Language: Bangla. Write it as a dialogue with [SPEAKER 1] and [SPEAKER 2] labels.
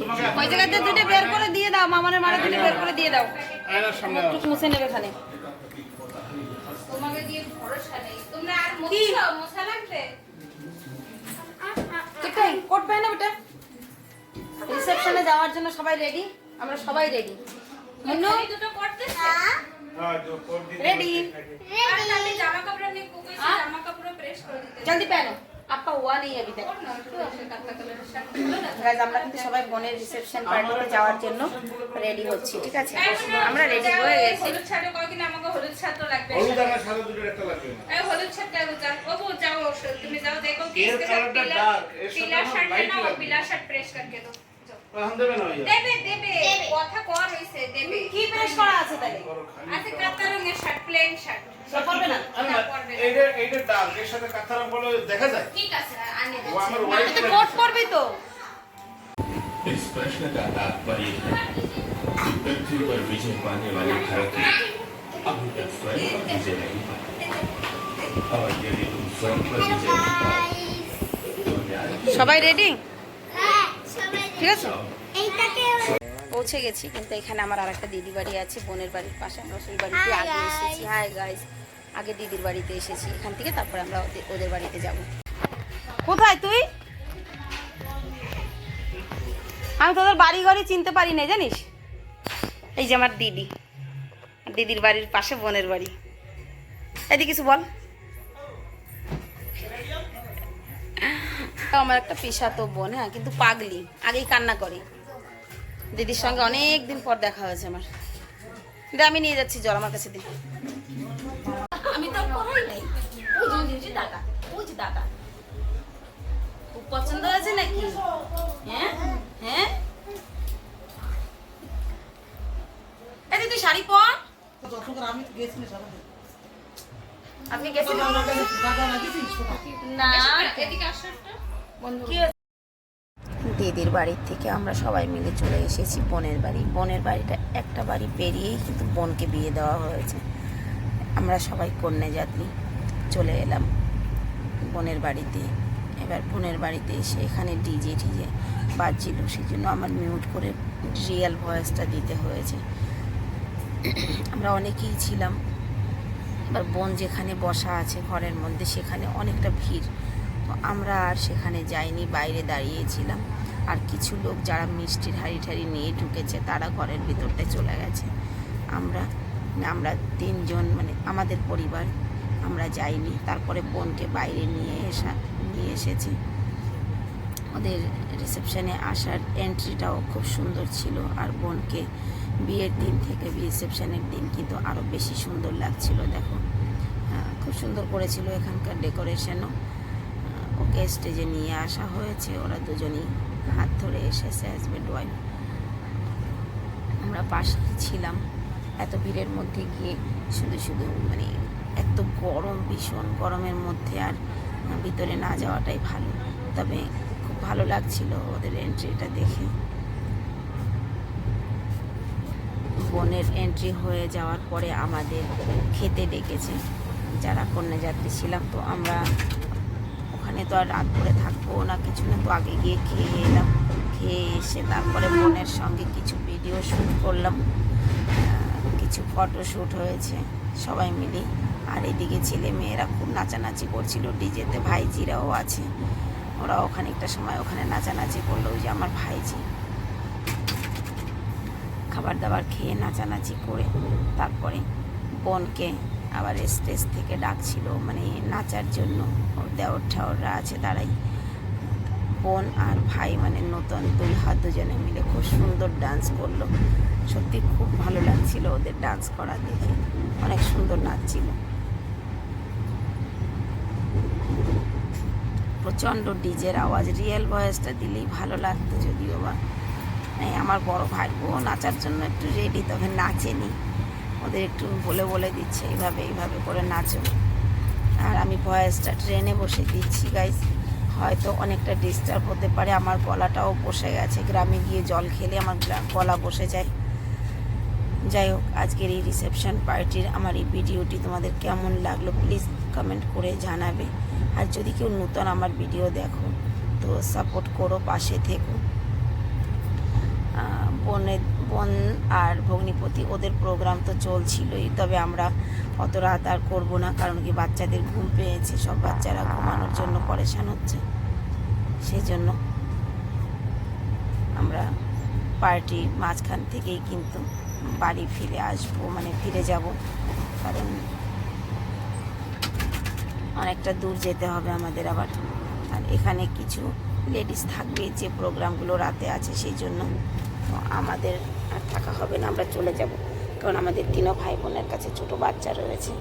[SPEAKER 1] তোমাকে
[SPEAKER 2] ওই জায়গাতে দুটো বের করে দিয়ে দাও মামানের মারা দুটো বের করে দিয়ে দাও। একটু মুছে নেবে এখানে।
[SPEAKER 3] তোমাকে দিয়ে ভরসা নেই। তোমরা আর মুছছো মশা লাগবে?
[SPEAKER 2] ঠিকঠাক কোট পাই না বেটা রিসেপশনে যাওয়ার জন্য সবাই রেডি? আমরা সবাই রেডি। মুন্নু?
[SPEAKER 3] দুটো করতেছে
[SPEAKER 1] হ্যাঁ, তো
[SPEAKER 2] রেডি।
[SPEAKER 3] আর তাহলে জামা কাপড় আমি কুকুর
[SPEAKER 2] হ্যাঁ?
[SPEAKER 3] জামা কাপড় প্রেস করে দিতে
[SPEAKER 2] জলদি পहनो
[SPEAKER 3] আপা ওয়ান এই আবি
[SPEAKER 2] গাইজ আমরা কিন্তু সবাই বোনের রিসেপশন পার্টিতে হ্যাঁ, যাওয়ার জন্য রেডি হচ্ছি ঠিক আছে? আমরা রেডি হয়ে গেছি।
[SPEAKER 3] কয়দিন আমাকে হলুদ ছাড়ও লাগবে।
[SPEAKER 1] হলুদ আমার সাদা
[SPEAKER 3] দুটো যাও ওগো তুমি যাও দেখো কি শার্ট প্রেস করকে
[SPEAKER 1] দাও দেবে
[SPEAKER 3] দেবে দেবে। কথা কর হয়েছে দেবে।
[SPEAKER 2] কি প্রেস করা আছে তাহলে?
[SPEAKER 3] আছে কাতারঙ্গের শার্ট প্লেন শার্ট
[SPEAKER 2] সব করবে না
[SPEAKER 1] আমি
[SPEAKER 3] না,
[SPEAKER 1] না,
[SPEAKER 3] পরবে না।
[SPEAKER 1] এইটা এইটা ডার্ক এর সাথে কাঁথা রং করলে দেখা যায়
[SPEAKER 3] ঠিক আছে আনি
[SPEAKER 1] ও আমার
[SPEAKER 2] আমি
[SPEAKER 1] হোয়াইট
[SPEAKER 2] তো কোট পরবি তো
[SPEAKER 4] इस प्रश्न का तात्पर्य है कि पृथ्वी पर विजय पाने वाले भारतीय अभी तक स्वयं पर विजय नहीं पाए और यदि तुम स्वयं पर विजय नहीं पाए तो न्याय
[SPEAKER 2] সবাই রেডি ঠিক আছে
[SPEAKER 4] जाओ
[SPEAKER 2] পৌঁছে গেছি কিন্তু এখানে আমার আর একটা দিদি বাড়ি আছে বোনের বাড়ির পাশে আমরা সেই বাড়িতে আগে এসেছি হাই গাইস আগে দিদির বাড়িতে এসেছি। এখান থেকে তারপরে আমরা ওদের- বাড়িতে যাব। কোথায় তুই? আমি তোদের বাড়ি ঘরই চিনতে পারি না জানিস? এই যে আমার দিদি। দিদির বাড়ির পাশে বোনের বাড়ি। এদিকে কিছু বল। আমার একটা পেশাতো বোন হ্যাঁ কিন্তু পাগলি। আগেই কান্না করে। দিদির সঙ্গে অনেক দিন পর দেখা হয়েছে আমার। দে আমি নিয়ে যাচ্ছি জল আমার কাছে দে। পছন্দ নাকি? হ্যাঁ? হ্যাঁ? তুই শাড়ি পর। আপনি না দিদির বাড়ির থেকে আমরা সবাই মিলে চলে এসেছি বোনের বাড়ি। বোনের বাড়িটা একটা বাড়ি পেরিয়েই কিন্তু বোনকে বিয়ে দেওয়া হয়েছে। আমরা সবাই কন্যা যাত্রী চলে এলাম বোনের বাড়িতে। এবার বোনের বাড়িতে এসে এখানে ডিজে টিজে বাজছিল সেই জন্য আমার মিউট করে রিয়েল ভয়েসটা দিতে হয়েছে। আমরা অনেকেই ছিলাম। এবার বোন যেখানে বসা আছে ঘরের মধ্যে, সেখানে অনেকটা ভিড়। তো আমরা আর সেখানে যাইনি, বাইরে দাঁড়িয়েছিলাম। আর কিছু লোক যারা মিষ্টির হাড়ি ঠাড়ি নিয়ে ঢুকেছে, তারা ঘরের ভিতরটায় চলে গেছে। আমরা আমরা তিনজন মানে আমাদের পরিবার আমরা যাইনি। তারপরে বোনকে বাইরে নিয়ে এসা নিয়ে এসেছি। ওদের রিসেপশনে আসার এন্ট্রিটাও খুব সুন্দর ছিল। আর বোনকে বিয়ের দিন থেকে রিসেপশনের দিন কিন্তু আরও বেশি সুন্দর লাগছিল দেখো। আহ, খুব সুন্দর করেছিল এখানকার ডেকোরেশনও ওকে স্টেজে নিয়ে আসা হয়েছে। ওরা দুজনেই হাত ধরে এসেছে হাজব্যান্ড ওয়াইফ আমরা পাশে ছিলাম। এত ভিড়ের মধ্যে গিয়ে শুধু শুধু মানে এত গরম, ভীষণ গরমের মধ্যে আর ভিতরে না যাওয়াটাই ভালো। তবে খুব ভালো লাগছিল ওদের এন্ট্রিটা দেখে। বোনের এন্ট্রি হয়ে যাওয়ার পরে আমাদের খেতে ডেকেছে যারা কন্যাযাত্রী ছিলাম। তো আমরা ওখানে তো আর রাত করে থাকব না, কিছু না, তো আগে গিয়ে খেয়ে এলাম। খেয়ে এসে তারপরে বোনের সঙ্গে কিছু ভিডিও শ্যুট করলাম। কিছু ফটো শ্যুট হয়েছে। সবাই মিলে। আর এদিকে ছেলে মেয়েরা খুব নাচানাচি করছিল। ডিজেতে ভাইজিরাও আছে। ওরা ওখানে একটা সময় ওখানে নাচানাচি করল। ওই যে আমার ভাইজি। খাবার দাবার খেয়ে নাচানাচি করে তারপরে বোনকে আবার স্টেজ থেকে ডাকছিল। মানে নাচার জন্য। ওর দেওর ঠাওররা আছে তারাই। বোন আর ভাই মানে নতুন দুই হাত দুজনে মিলে খুব সুন্দর ডান্স করল। সত্যি খুব ভালো লাগছিল ওদের ডান্স করা দেখে। অনেক সুন্দর নাচছিল। প্রচণ্ড ডিজের আওয়াজ রিয়েল ভয়েসটা দিলেই ভালো লাগতো যদিও বা। আমার বড় ভাইবো নাচার জন্য একটু রেডি তবে নাচেনি। ওদের একটু বলে বলে দিচ্ছে, এইভাবে এইভাবে করে নাচো আর আমি ভয়েসটা ট্রেনে বসে দিচ্ছি গাইস হয়তো অনেকটা ডিস্টার্ব হতে পারে। আমার গলাটাও বসে গেছে। গ্রামে গিয়ে জল খেলে আমার গলা বসে যায়। যাই হোক, আজকের এই রিসেপশন পার্টির আমার এই ভিডিওটি তোমাদের কেমন লাগল প্লিজ কমেন্ট করে জানাবে। আর যদি কেউ নতুন আমার ভিডিও দেখো, তো সাপোর্ট করো, পাশে থেকো। বোনের বোন আর ভগ্নিপতি, ওদের প্রোগ্রাম তো চলছিলই, তবে আমরা অত রাত আর করব না, কারণ কি বাচ্চাদের ঘুম পেয়েছে, সব বাচ্চারা ঘুমানোর জন্য পরেশান হচ্ছে। সেই জন্য আমরা পার্টি মাঝখান থেকেই কিন্তু বাড়ি ফিরে আসব মানে ফিরে যাব, কারণ অনেকটা দূর যেতে হবে আমাদের আবার। আর এখানে কিছু লেডিস থাকবে যে প্রোগ্রামগুলো রাতে আছে সেই জন্য আমাদের আর থাকা হবে না, আমরা চলে যাব। কারণ আমাদের তিনও ভাই বোনের কাছে ছোটো বাচ্চা রয়েছে।